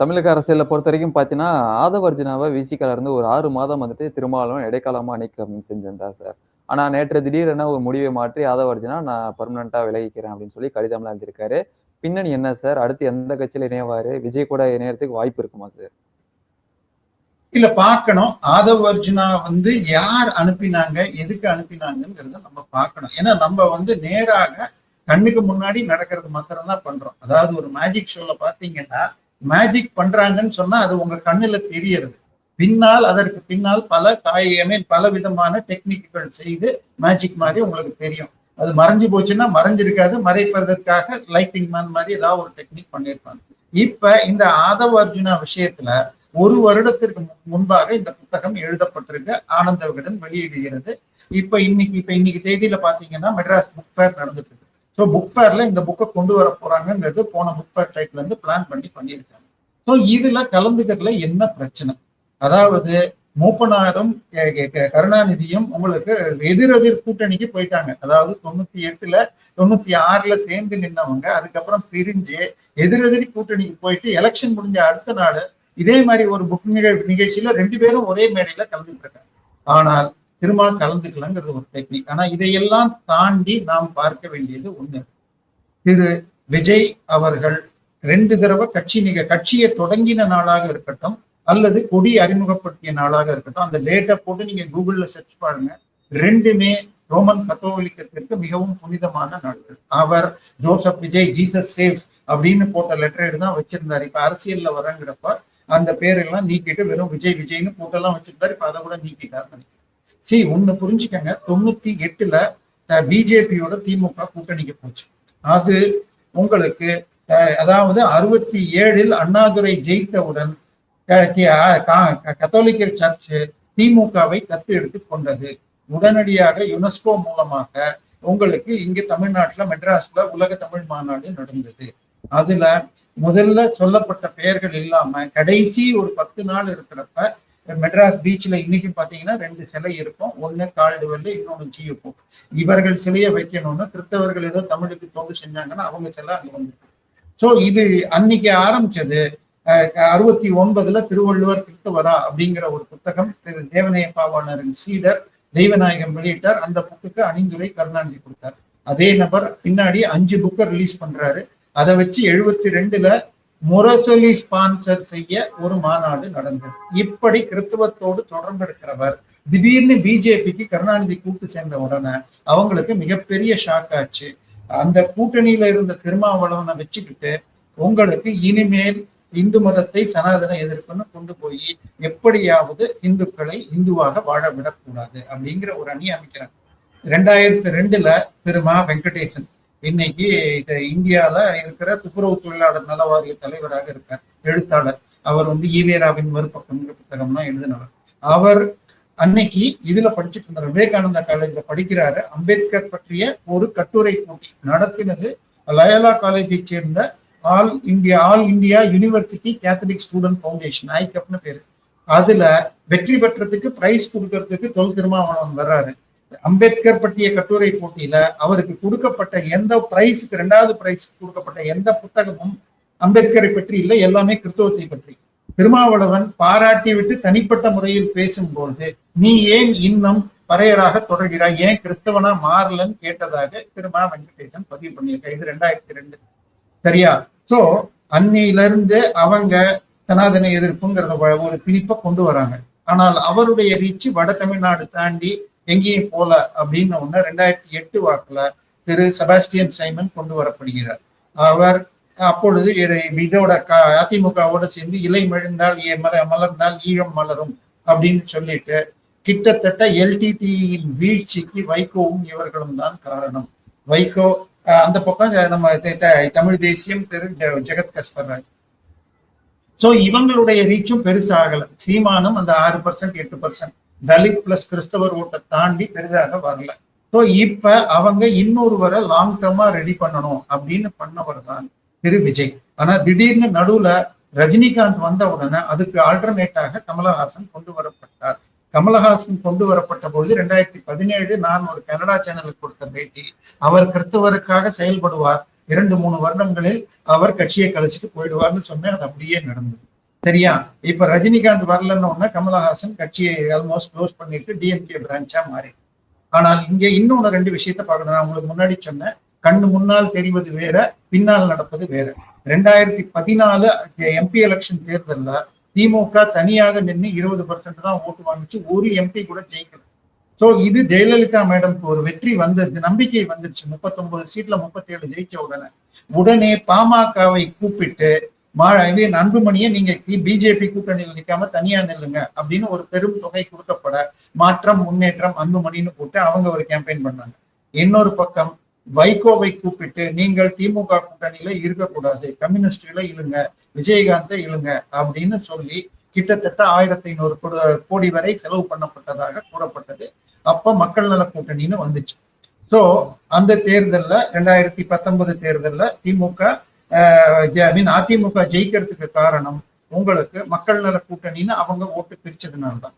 தமிழக அரசியல பொறுத்த வரைக்கும் பார்த்தீங்கன்னா, ஆதவர்ஜினாவை விசிகால இருந்து ஒரு ஆறு மாதம் வந்துட்டு திருமாவளவன் இடைக்காலமா நீக்கம் செஞ்சிருந்தா சார். ஆனா நேற்று திடீரென ஒரு முடிவை மாற்றி ஆதவர்ஜுனா நான் பெர்மனன்ட்டா விலகிக்கிறேன் அப்படின்னு சொல்லி கடிதம்லாம் எழுதியிருக்காரு. பின்னணி என்ன சார்? அடுத்து எந்த கட்சியில இணைவாரு? விஜய் கூட இணையறதுக்கு வாய்ப்பு இருக்குமா சார்? இல்ல பார்க்கணும். ஆதவ் அர்ஜுனா வந்து யார் அனுப்பினாங்க? எதுக்கு அனுப்பினாங்கங்கிறத நம்ம பார்க்கணும். ஏன்னா நம்ம வந்து நேராக கண்ணுக்கு முன்னாடி நடக்கிறது மாத்திரம் தான் பண்றோம். அதாவது ஒரு மேஜிக் ஷோல பார்த்தீங்கன்னா, மேஜிக் பண்றாங்கன்னு சொன்னா அது உங்க கண்ணுல தெரியறது. பின்னால் அதற்கு பின்னால் பல காயமே பல விதமான டெக்னிக்குகள் செய்து மேஜிக் மாதிரி உங்களுக்கு தெரியும். அது மறைஞ்சு போச்சுன்னா மறைஞ்சிருக்காது. மறைப்பதற்காக லைட்டிங் மேன் மாதிரி ஏதாவது ஒரு டெக்னிக் பண்ணியிருப்பாங்க. இப்ப இந்த ஆதவ அர்ஜுனா விஷயத்துல ஒரு வருடத்திற்கு மு- முன்பாக இந்த புத்தகம் எழுதப்பட்டிருக்கு. ஆனந்த விகடன் வெளியிடுகிறது. இப்ப இன்னைக்கு இப்ப இன்னைக்கு தேதியில பாத்தீங்கன்னா மெட்ராஸ் புக் ஃபேர் நடந்துட்டு இருக்கு. ஸோ புக் ஃபேர்ல இந்த புக்கை கொண்டு வர போறாங்கிறது போன புக் ஃபேர் டைப்ல இருந்து பிளான் பண்ணி பண்ணியிருக்காங்க. ஸோ இதுல கலந்துக்கிறதுல என்ன பிரச்சனை? அதாவது மூப்பனாரும் கருணாநிதியும் உங்களுக்கு எதிரெதிர் கூட்டணிக்கு போயிட்டாங்க. அதாவது தொண்ணூத்தி எட்டுல தொண்ணூத்தி ஆறுல சேர்ந்து நின்னவங்க அதுக்கப்புறம் பிரிஞ்சு எதிரெதிர் கூட்டணிக்கு போயிட்டு எலெக்ஷன் முடிஞ்ச அடுத்த நாள் இதே மாதிரி ஒரு புக் நிகழ்ச்சியில ரெண்டு பேரும் ஒரே மேடையில கலந்துட்டு இருக்காங்க. ஆனால் திரும்ப கலந்துக்கலாங்கிறது ஒரு டெக்னிக். ஆனா இதையெல்லாம் தாண்டி நாம் பார்க்க வேண்டியது ஒண்ணு. திரு. விஜய் அவர்கள் ரெண்டு தடவை கட்சி நிக கட்சியை தொடங்கின நாளாக இருக்கட்டும் அல்லது கொடி அறிமுகப்படுத்திய நாளாக இருக்கட்டும் அந்த லேட்டை போட்டு நீங்க கூகுள்ல சர்ச் பண்ணுங்க ரெண்டுமே ரோமன் கத்தோலிக்கத்திற்கு மிகவும் புனிதமான நாட்கள். அவர் ஜோசப் விஜய் ஜீசஸ் சேவ்ஸ் அப்படின்னு போட்ட லெட்டர் தான் வச்சிருந்தாரு. இப்ப அரசியல்ல வரங்கிறப்ப அந்த பேரெல்லாம் நீக்கிட்டு வெறும் விஜய் விஜய்னு போட்டெல்லாம் வச்சிருந்தாரு. இப்ப அதை கூட நீக்கிட்டார் நினைக்கிறேன். சி ஒண்ணு புரிஞ்சுக்கங்க. தொண்ணூத்தி எட்டுல பிஜேபியோட திமுக கூட்டணிக்கு போச்சு. அது உங்களுக்கு அஹ், அதாவது அறுபத்தி ஏழில் அண்ணாதுரை ஜெயித்தவுடன் கத்தோலிக்க சர்ச் திமுகவை தத்து எடுத்து கொண்டது. உடனடியாக யுனெஸ்கோ மூலமாக உங்களுக்கு இங்க தமிழ்நாட்டுல மெட்ராஸ்ல உலக தமிழ் மாநாடு நடந்தது. அதுல முதல்ல சொல்லப்பட்ட பெயர்கள் இல்லாம கடைசி ஒரு பத்து நாள் இருக்கிறப்ப மெட்ராஸ் பீச்ல இன்னைக்கு பாத்தீங்கன்னா ரெண்டு சிலை இருக்கும். ஒண்ணு கால்டுவெல் இன்னொன்னு ஜிஎப்போ இவர்கள் சிலையை வைக்கணும்னு கிறிஸ்தவர்கள் ஏதோ தமிழுக்கு தொண்டு செஞ்சாங்கன்னா அவங்க சிலை அங்க வந்து சோ இது அன்னைக்கு ஆரம்பிச்சது. அறுபத்தி ஒன்பதுல திருவள்ளுவர் கிறிஸ்தவரா அப்படிங்கிற ஒரு புத்தகம் திரு தேவநேய சீடர் தெய்வநாயகம் வெளியிட்டார். அந்த புக்குக்கு அணிந்துரை கருணாநிதி கொடுத்தார். அதே நபர் பின்னாடி அஞ்சு புக்கை ரிலீஸ் பண்றாரு. அதை வச்சு எழுபத்தி ரெண்டுல முரசொலி ஸ்பான்சர் செய்ய ஒரு மாநாடு நடந்தது. இப்படி கிறிஸ்தவத்தோடு தொடர்பு இருக்கிறவர் திடீர்னு பிஜேபிக்கு கருணாநிதி கூட்டு சேர்ந்த உடனே அவங்களுக்கு மிகப்பெரிய ஷாக் ஆச்சு. அந்த கூட்டணியில இருந்த திருமாவளவனை வச்சுக்கிட்டு உங்களுக்கு இனிமேல் இந்து மதத்தை சனாதன எதிர்ப்புன்னு கொண்டு போய் எப்படியாவது இந்துக்களை இந்துவாக வாழ விடக்கூடாது அப்படிங்கிற ஒரு அணி அமைக்கிறாங்க. ரெண்டாயிரத்தி ரெண்டுல திருமா வெங்கடேசன். இன்னைக்கு இது இந்தியால இருக்கிற துப்புரவு தொழிலாளர் நல வாரிய தலைவராக இருக்கார் எழுத்தாளர். அவர் வந்து ஈவேராவின் மறுபக்கம்ங்கிற புத்தகம்லாம் எழுதினவர் அவர் அன்னைக்கு இதுல படிச்சுட்டு இருந்தார். விவேகானந்தா காலேஜ்ல படிக்கிறாரு. அம்பேத்கர் பற்றிய ஒரு கட்டுரை போட்டி நடத்தினது லயோலா காலேஜை சேர்ந்த all India all India university catholic student foundation ஐகப்னு பேரு. அதுல வெற்றி பெற்றதுக்கு பிரைஸ் கொடுக்கறதுக்கு தொல் திருமாவளவன் வர்றாரு. அம்பேத்கர் பற்றிய கட்டுரை போட்டியில அவருக்கு கொடுக்கப்பட்ட எந்த பிரைஸுக்கு ரெண்டாவது பிரைஸுக்கு கொடுக்கப்பட்ட எந்த புத்தகமும் அம்பேத்கரை பற்றி இல்லை. எல்லாமே கிறிஸ்தவத்தை பற்றி. திருமாவளவன் பாராட்டி விட்டு தனிப்பட்ட முறையில் பேசும்பொழுது நீ ஏன் இன்னும் பறையராக தொடர்கிறாய்? ஏன் கிறிஸ்தவனா மாறலன்னு கேட்டதாக திருமா வெங்கடேசன் பதிவு பண்ணியிருக்க இது ரெண்டாயிரத்தி ரெண்டு. சரியா? சோ அன்னையிலிருந்து அவங்க சனாதன எதிர்ப்புங்கிறத ஒரு திணிப்பை கொண்டு வராங்க. ஆனால் அவருடைய ரீச் வட தமிழ்நாடு தாண்டி எங்கேயும் போல அப்படின்னு ஒண்ணு ரெண்டாயிரத்தி எட்டு வாக்குல திரு செபாஸ்டியன் சைமன் கொண்டு வரப்படுகிறார். அவர் அப்பொழுது இதை- இதோட க- அதிமுகவோட சேர்ந்து இலை மழுந்தால் ஏ- மல மலர்ந்தால் ஈழம் மலரும் அப்படின்னு சொல்லிட்டு கிட்டத்தட்ட எல்டிடியின் வீழ்ச்சிக்கு வைகோவும் இவர்களும் தான் காரணம். வைகோ அந்த பக்கம் நம்ம தமிழ் தேசியம் திரு ஜெகத் கஸ்பர்ராஜ் சோ இவங்களுடைய ரீச்சும் பெருசாகல. சீமானும் அந்த ஆறு பர்சன்ட் எட்டு பர்சன்ட் தலித் பிளஸ் கிறிஸ்தவர் ஓட்டை தாண்டி பெரிதாக வரல. சோ இப்ப அவங்க இன்னொருவரை லாங் டர்மா ரெடி பண்ணணும் அப்படின்னு பண்ணவர் தான் திரு விஜய். ஆனா திடீர்னு நடுவுல ரஜினிகாந்த் வந்த உடனே அதுக்கு ஆல்டர்னேட்டாக கமலஹாசன் கொண்டு வரப்பட்டார். கமலஹாசன் கொண்டு வரப்பட்ட பொழுது ரெண்டாயிரத்தி பதினேழு நான் ஒரு கனடா சேனலுக்கு கொடுத்த பேட்டி. அவர் கிறிஸ்தவருக்காக செயல்படுவார். இரண்டு மூணு வருடங்களில் அவர் கட்சியை கழிச்சிட்டு போயிடுவார்னு சொன்னேன். அது அப்படியே நடந்தது. சரியா இப்ப ரஜினிகாந்த் வரலன்னு உடனே கமலஹாசன் கட்சியை ஆல்மோஸ்ட் க்ளோஸ் பண்ணிட்டு டிஎம்கே பிரான்ச்சா மாறி. ஆனால் இங்க இன்னொன்னு ரெண்டு விஷயத்த பார்க்கணும். நான் உங்களுக்கு முன்னாடி சொன்னேன். கண்ணு முன்னால் தெரிவது வேற பின்னால் நடப்பது வேற. ரெண்டாயிரத்தி பதினாலு எம்பி எலெக்ஷன் தேர்தலில் திமுக தனியாக நின்று இருபது பர்சன்ட் தான் ஓட்டு வாங்கிச்சு. ஒரு எம்பி கூட ஜெயிக்கல. சோ இது ஜெயலலிதா மேடம்க்கு ஒரு வெற்றி வந்தது நம்பிக்கை வந்துருச்சு. முப்பத்தொன்பது சீட்ல முப்பத்தி ஏழு ஜெயிச்ச உடனே. உடனே பாமகவை கூப்பிட்டு மா அன்புமணியை நீங்க பிஜேபி கூட்டணியில் நிக்காம தனியா நில்லுங்க அப்படின்னு ஒரு பெரும் தொகை கொடுக்கப்பட மாற்றம் முன்னேற்றம் அன்புமணின்னு போட்டு அவங்க ஒரு கேம்பெயின் பண்ணாங்க. இன்னொரு பக்கம் வைகோவை கூப்பிட்டு நீங்கள் திமுக கூட்டணியில இருக்கக்கூடாது கம்யூனிஸ்ட்ல இழுங்க விஜயகாந்தை இழுங்க அப்படின்னு சொல்லி கிட்டத்தட்ட ஆயிரத்தி ஐநூறு கோடி வரை செலவு பண்ணப்பட்டதாக கூறப்பட்டது. அப்ப மக்கள் நல கூட்டணின்னு வந்துச்சு. சோ அந்த தேர்தல்ல ரெண்டாயிரத்தி பத்தொன்பது தேர்தல்ல திமுக ஐ மீன் அதிமுக ஜெயிக்கிறதுக்கு காரணம் உங்களுக்கு மக்கள் நல கூட்டணின்னு அவங்க ஓட்டு பிரிச்சதுனால்தான்.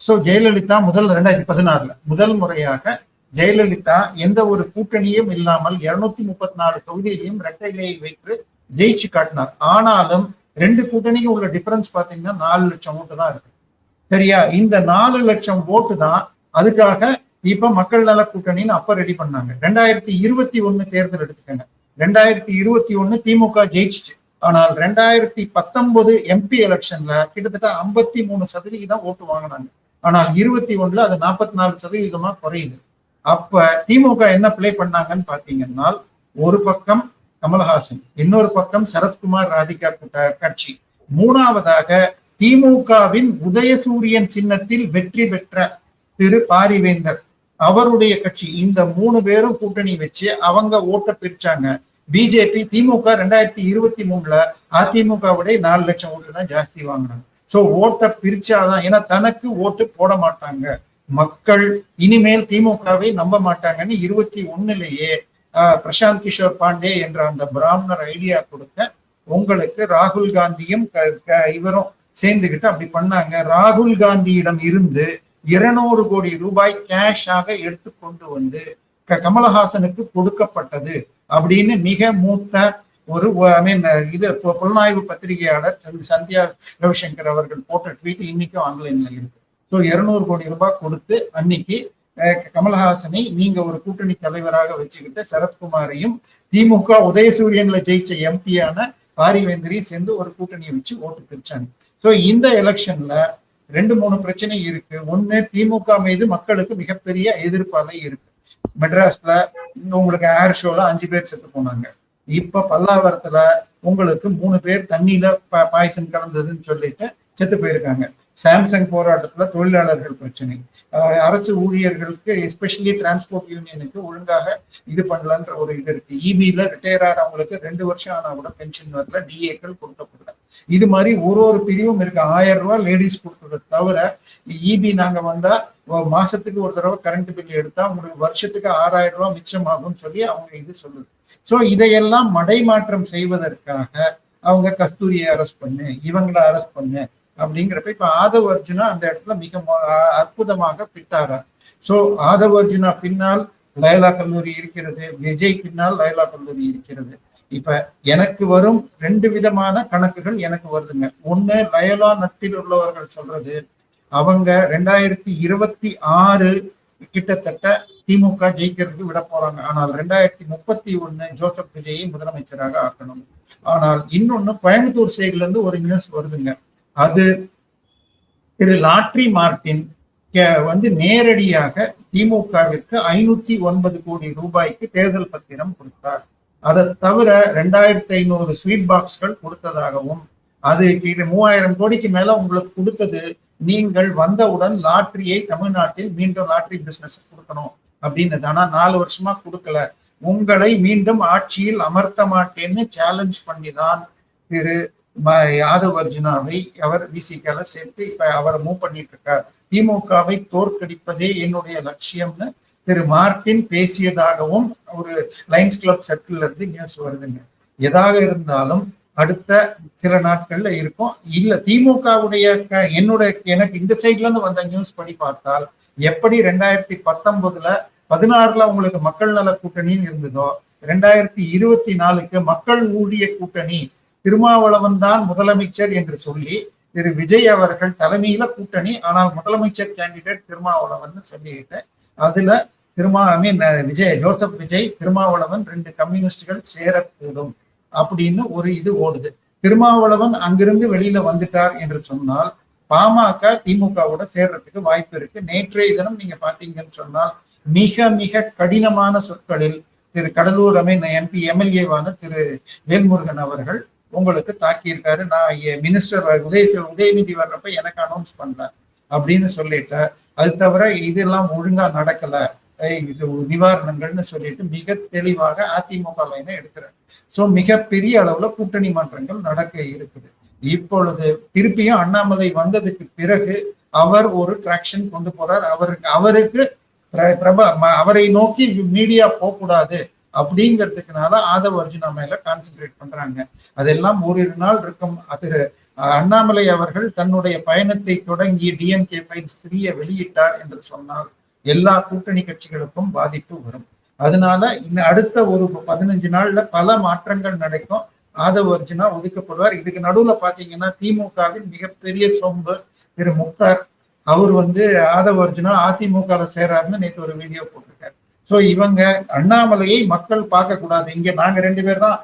சோ ஜெயலலிதா முதல் ரெண்டாயிரத்தி பதினாறுல முதல் முறையாக ஜெயலலிதா எந்த ஒரு கூட்டணியும் இல்லாமல் இருநூத்தி முப்பத்தி நாலு தொகுதியிலையும் இரட்டைலையை வைத்து ஜெயிச்சு காட்டினார். ஆனாலும் ரெண்டு கூட்டணிக்கு உள்ள டிஃபரன்ஸ் பாத்தீங்கன்னா நாலு லட்சம் ஓட்டு தான் இருக்கு. சரியா? இந்த நாலு லட்சம் ஓட்டு தான் அதுக்காக இப்ப மக்கள் நல கூட்டணின்னு அப்ப ரெடி பண்ணாங்க. ரெண்டாயிரத்தி இருபத்தி ஒண்ணு தேர்தல் எடுத்துக்கங்க. ரெண்டாயிரத்தி இருபத்தி ஒண்ணு திமுக ஜெயிச்சிச்சு. ஆனால் ரெண்டாயிரத்தி பத்தொன்பது எம்பி எலெக்ஷன்ல கிட்டத்தட்ட ஐம்பத்தி மூணு சதவிகிதம் ஓட்டு வாங்கினாங்க. ஆனால் இருபத்தி ஒண்ணுல அது நாற்பத்தி நாலு சதவீதமா குறையுது. அப்ப திமுக என்ன பிளே பண்ணாங்கன்னு பாத்தீங்கன்னா ஒரு பக்கம் கமல்ஹாசன் இன்னொரு பக்கம் சரத்குமார் ராதிகா கூட்ட கட்சி. மூணாவதாக திமுகவின் உதயசூரியன் சின்னத்தில் வெற்றி பெற்ற திரு பாரிவேந்தர். அவருடைய கட்சி இந்த மூணு பேரும் கூட்டணி வச்சு அவங்க ஓட்ட பிரிச்சாங்க. பிஜேபி திமுக ரெண்டாயிரத்தி இருபத்தி மூணுல அதிமுகவுடைய நாலு லட்சம் ஓட்டு தான் ஜாஸ்தி வாங்கினாங்க. சோ ஓட்டை பிரிச்சாதான் ஏன்னா தனக்கு ஓட்டு போட மாட்டாங்க. மக்கள் இனிமேல் திமுகவை நம்ப மாட்டாங்கன்னு இருபத்தி ஒண்ணுலயே பிரசாந்த் கிஷோர் பாண்டே என்ற அந்த பிராமணர் ஐடியா கொடுத்த உங்களுக்கு ராகுல் காந்தியும் இவரும் சேர்ந்துகிட்டு அப்படி பண்ணாங்க. ராகுல் காந்தியிடம் இருந்து இருநூறு கோடி ரூபாய் கேஷாக எடுத்து கொண்டு வந்து கமலஹாசனுக்கு கொடுக்கப்பட்டது அப்படின்னு மிக மூத்த ஒரு ஐ மீன் இது புலனாய்வு பத்திரிகையாளர் சந்தியா ரவிசங்கர் அவர்கள் போட்ட ட்வீட் இன்னைக்கும் ஆன்லைன்ல இருக்கு. ஸோ இருநூறு கோடி ரூபாய் கொடுத்து அன்னைக்கு கமல்ஹாசனை நீங்க ஒரு கூட்டணி தலைவராக வச்சுக்கிட்டு சரத்குமாரையும் திமுக உதயசூரியன்ல ஜெயிச்ச எம்பியான பாரிவேந்தரையும் சேர்ந்து ஒரு கூட்டணியை வச்சு ஓட்டு பிரிச்சாங்க. ஸோ இந்த எலெக்ஷன்ல ரெண்டு மூணு பிரச்சனை இருக்கு. ஒண்ணு திமுக மீது மக்களுக்கு மிகப்பெரிய எதிர்ப்பாலை இருக்கு. மெட்ராஸ்ல உங்களுக்கு ஏர் ஷோல அஞ்சு பேர் செத்து போனாங்க. இப்ப பல்லாவரத்துல உங்களுக்கு மூணு பேர் தண்ணியில பாய்சன் கலந்ததுன்னு சொல்லிட்டு செத்து போயிருக்காங்க. சாம்சங் போராட்டத்துல தொழிலாளர்கள் பிரச்சனை. அரசு ஊழியர்களுக்கு எஸ்பெஷலி டிரான்ஸ்போர்ட் யூனியனுக்கு ஒழுங்காக இது பண்ணலன்ற ஒரு இது இருக்கு. இபியில் ரிட்டையர் ஆகிறவங்களுக்கு ரெண்டு வருஷம் ஆனா கூட பென்ஷன் வரல டிஏக்கள் கொடுக்கப்படல. இது மாதிரி ஒரு ஒரு பிரிவும் இருக்கு. ஆயிரம் ரூபாய் லேடிஸ் கொடுத்ததை தவிர இபி நாங்க வந்தா மாசத்துக்கு ஒரு தடவை கரண்ட் பில் எடுத்தா உங்களுக்கு வருஷத்துக்கு ஆறாயிரம் ரூபாய் மிச்சம் ஆகும்னு சொல்லி அவங்க இது சொல்லுது. சோ இதையெல்லாம் மடைமாற்றம் செய்வதற்காக அவங்க கஸ்தூரியை அரெஸ்ட் பண்ணு இவங்களை அரெஸ்ட் பண்ணு அப்படிங்கிறப்ப இப்ப ஆதவ அர்ஜுனா அந்த இடத்துல மிக அற்புதமாக பிட்டாரா சோ ஆதவ அர்ஜுனா பின்னால் லயலா கல்லூரி இருக்கிறது விஜய் பின்னால் லயலா கல்லூரி இருக்கிறது. இப்ப எனக்கு வரும் ரெண்டு விதமான கணக்குகள் எனக்கு வருதுங்க. ஒண்ணு லயலா நட்பில் உள்ளவர்கள் சொல்றது அவங்க ரெண்டாயிரத்தி இருபத்தி ஆறு கிட்டத்தட்ட திமுக ஜெயிக்கிறதுக்கு விட போறாங்க. ஆனால் ரெண்டாயிரத்தி முப்பத்தி ஒண்ணு ஜோசப் விஜயை முதலமைச்சராக ஆக்கணும். ஆனால் இன்னொன்னு கோயம்புத்தூர் சைடுல இருந்து ஒரு நியூஸ் வருதுங்க. அது திரு லாட்ரி மார்டின் வந்து நேரடியாக திமுகவிற்கு ஐநூத்தி ஒன்பது கோடி ரூபாய்க்கு தேர்தல் பத்திரம் கொடுத்தார். அதை தவிர ரெண்டாயிரத்தி ஐநூறு ஸ்வீட் பாக்ஸ்கள் கொடுத்ததாகவும் அது கீழே மூவாயிரம் கோடிக்கு மேல உங்களுக்கு கொடுத்தது நீங்கள் வந்தவுடன் லாட்ரியை தமிழ்நாட்டில் மீண்டும் லாட்ரி பிசினஸ் கொடுக்கணும் அப்படின்னு ஆனா நாலு வருஷமா கொடுக்கல. உங்களை மீண்டும் ஆட்சியில் அமர்த்த மாட்டேன்னு சேலஞ்ச் பண்ணிதான் திரு யாதவ் அர்ஜுனாவை அவர் விசிகால சேர்த்து இப்ப அவரை மூவ் பண்ணிட்டு இருக்கார் திமுகவை தோற்கடிப்பதே என்னுடைய லட்சியம்னு திரு மார்டின் பேசியதாகவும் ஒரு லைன்ஸ் கிளப் சர்க்கிள்ல இருந்து நியூஸ் வருதுங்க. எதாக இருந்தாலும் அடுத்த சில நாட்கள்ல இருக்கும். இல்ல திமுகவுடைய என்னுடைய எனக்கு இந்த சைட்ல இருந்து வந்த நியூஸ் படி பார்த்தால் எப்படி ரெண்டாயிரத்தி பத்தொன்பதுல பதினாறுல உங்களுக்கு மக்கள் நல கூட்டணின்னு இருந்ததோ ரெண்டாயிரத்தி இருபத்தி நாலுக்கு மக்கள் ஊழிய கூட்டணி திருமாவளவன் தான் முதலமைச்சர் என்று சொல்லி திரு விஜய் அவர்கள் தலைமையில கூட்டணி. ஆனால் முதலமைச்சர் கேண்டிடேட் திருமாவளவன் சொல்லிக்கிட்டேன் அதுல Thiruma I mean Vijay Joseph Vijay Thirumavalavan ரெண்டு கம்யூனிஸ்டுகள் சேரக்கூடும் அப்படின்னு ஒரு இது ஓடுது. திருமாவளவன் அங்கிருந்து வெளியில வந்துட்டார் என்று சொன்னால் பாமக திமுகவோட சேர்றதுக்கு வாய்ப்பு இருக்கு. நேற்றைய தினம் நீங்க பாத்தீங்கன்னு சொன்னால் மிக மிக கடினமான சொற்களில் திரு கடலூர் அமீன் எம்பி எம்எல்ஏவான திரு வேல்முருகன் அவர்கள் உங்களுக்கு தாக்கியிருக்காரு. நான் மினிஸ்டர் உதய உதயநிதி வர்றப்ப எனக்கு அனௌன்ஸ் பண்ணல அப்படின்னு சொல்லிட்டு அது தவிர இதெல்லாம் ஒழுங்கா நடக்கல. இது நிவாரணங்கள்னு சொல்லிட்டு மிக தெளிவாக அதிமுக லைனை எடுக்கிறார். ஸோ மிகப்பெரிய அளவுல கூட்டணி மன்றங்கள் நடக்க இருக்குது. இப்பொழுது திருப்பியும் அண்ணாமலை வந்ததுக்கு பிறகு அவர் ஒரு டிராக்ஷன் கொண்டு போறார். அவருக்கு அவருக்கு பிர- பிரபா ம- அவரை நோக்கி மீடியா போகக்கூடாது. அப்படிங்கிறதுக்குனால ஆதவ அர்ஜுனா மேல கான்சென்ட்ரேட் பண்றாங்க. அதெல்லாம் ஓரிரு நாள் இருக்கும். திரு அண்ணாமலை அவர்கள் தன்னுடைய பயணத்தை தொடங்கி டிஎம்கே ஃபைல்ஸ் த்ரீயை வெளியிட்டார் என்று சொன்னால் எல்லா கூட்டணி கட்சிகளுக்கும் பாதிப்பு வரும். அதனால இன்னும் அடுத்த ஒரு பதினஞ்சு நாள்ல பல மாற்றங்கள் நடக்கும். ஆதவ அர்ஜுனா ஒதுக்கப்படுவார். இதுக்கு நடுவுல பாத்தீங்கன்னா திமுகவின் மிகப்பெரிய சொம்பு திரு முக்தார். அவர் வந்து ஆதவ அர்ஜுனா அதிமுக சேராருன்னு நேற்று ஒரு வீடியோ போட்டிருக்காரு. சோ இவங்க அண்ணாமலையை மக்கள் பார்க்க கூடாது இங்க நாங்க ரெண்டு பேர் தான்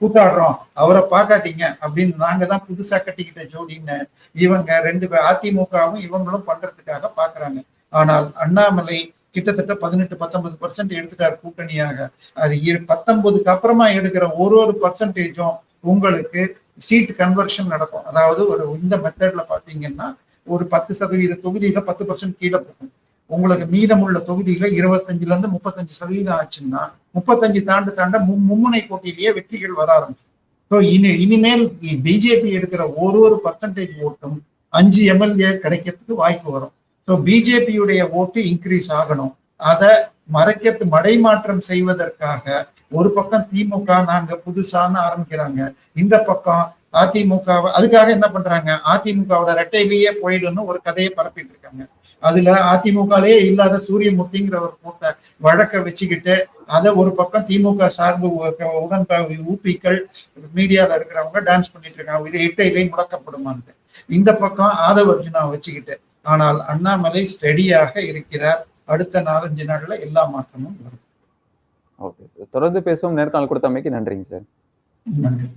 கூத்தாடுறோம். அவரை பார்க்காதீங்க அப்படின்னு நாங்க தான் புதுசா கட்டிக்கிட்ட ஜோடின்னு இவங்க ரெண்டு பேர் அதிமுகவும் இவங்களும் பண்றதுக்காக பாக்குறாங்க ஆனால் அண்ணாமலை கிட்டத்தட்ட பதினெட்டு பத்தொன்பது பர்சன்ட் எடுத்துட்டார் கூட்டணியாக. அது இரு- பத்தொன்பதுக்கு அப்புறமா எடுக்கிற ஒரு ஒரு பர்சன்டேஜும் உங்களுக்கு சீட் கன்வர்ஷன் நடக்கும். அதாவது ஒரு இந்த மெத்தட்ல பாத்தீங்கன்னா ஒரு பத்து சதவீத தொகுதியில பத்து பர்சன்ட் கீழே போகும். உங்களுக்கு மீதமுள்ள தொகுதிகளை இருபத்தஞ்சுல இருந்து முப்பத்தஞ்சு சதவீதம் ஆச்சுன்னா முப்பத்தஞ்சு தாண்டு தாண்ட மு- மும்முனை போட்டியிலேயே வெற்றிகள் வர ஆரம்பிச்சு ஸோ இனி இனிமேல் பிஜேபி எடுக்கிற ஒரு ஒரு பர்சன்டேஜ் ஓட்டும் அஞ்சு எம்எல்ஏ கிடைக்கிறதுக்கு வாய்ப்பு வரும். ஸோ பிஜேபியுடைய ஓட்டு இன்க்ரீஸ் ஆகணும். அதை மறைக்கிறது மடைமாற்றம் செய்வதற்காக ஒரு பக்கம் திமுக நாங்க புதுசான்னு ஆரம்பிக்கிறாங்க. இந்த பக்கம் அதிமுக அதுக்காக என்ன பண்றாங்க? அதிமுகவோட ரெட்டையிலேயே போயிடும்னு ஒரு கதையை பரப்பிட்டு இருக்காங்க. அதுல அதிமுகலயே இல்லாத சூரியமூர்த்திங்கிறவர் போட்ட வழக்க வச்சுக்கிட்டு அதை ஒரு பக்கம் திமுக சார்பு உடன் ஊப்பிக்கள் மீடியால இருக்கிறவங்க டான்ஸ் பண்ணிட்டு இருக்காங்க. இது எட்டையிலே முடக்கப்படுமான்ட்டு. இந்த பக்கம் ஆதவ அர்ஜுனா வச்சுக்கிட்டு. ஆனால் அண்ணாமலை ஸ்டெடியாக இருக்கிறார். அடுத்த நாலஞ்சு நாள்ல எல்லா மாற்றமும் வரும். ஓகே சார் தொடர்ந்து பேசுவோம். நேர்காணல் கொடுத்தமைக்கு நன்றிங்க சார் நன்றி.